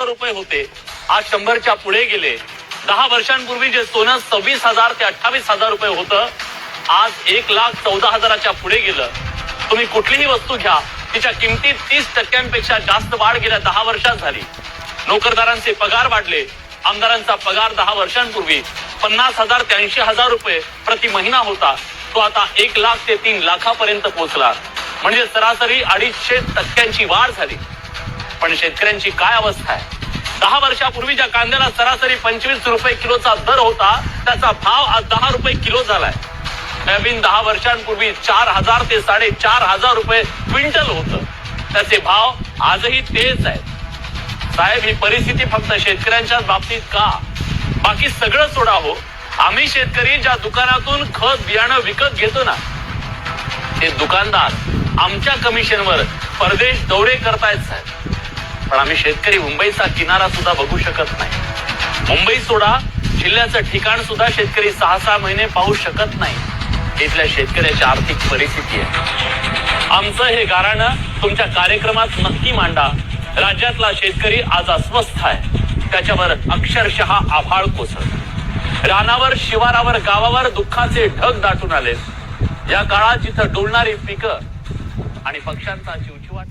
रुपये होते. आज शंभरच्या पुढे गेले. दहा वर्षांपूर्वी जे सोनं सव्वीस हजार ते अठ्ठावीस हजार रुपये होतं आज एक लाख चौदा हजाराच्या पुढे गेलं. तुम्ही कुठलीही वस्तू घ्या तिच्या किमतीत तीस टक्क्यांपेक्षा जास्त वाढ गेल्या दहा वर्षात झाली. नोकरदारांचे पगार वाढले. आमदारांचा पगार दहा वर्षांपूर्वी पन्नास हजार ते ऐंशी हजार रुपये प्रति महिना होता. तो आता एक लाख ते तीन लाखापर्यंत पोहोचला. म्हणजे सरासरी अडीचशे टक्क्यांची वाढ झाली. पण शेतकऱ्यांची काय अवस्था आहे? दहा वर्षापूर्वी ज्या कांद्याला सरासरी पंचवीस रुपये किलोचा दर होता त्याचा भाव आज दहा रुपये किलो झालाय. नवीन दहा वर्षांपूर्वी चार हजार ते साडेचार हजार रुपये क्विंटल होत. त्याचे भाव आजही तेच आहेत. साहेब ही परिस्थिती फक्त शेतकऱ्यांच्याच बाबतीत का? बाकी सगळं सोडा हो. आम्ही शेतकरी ज्या दुकानातून खत बियाणं विकत घेतो ना ते दुकानदार आमच्या कमिशनवर परदेश दौरे करतायत साहेब. पण आम्ही शेतकरी मुंबईचा किनारा सुद्धा बघू शकत नाही. मुंबई सोडा जिल्ह्याचं ठिकाण सुद्धा शेतकरी सहा सहा महिने पाहू शकत नाही. इथल्या शेतकऱ्याची आर्थिक परिस्थिती आहे. आमचं हे गाराणं तुमच्या कार्यक्रमात नक्की मांडा. राज्यातला शेतकरी आज अस्वस्थ आहे. त्याच्यावर अक्षरशः आभाळ कोसळ रानावर शिवारावर गावावर दुःखाचे ढग दाटून आले या काळात जिथं डोलणारी पिकं आणि पक्ष्यांचा चिवचिवाट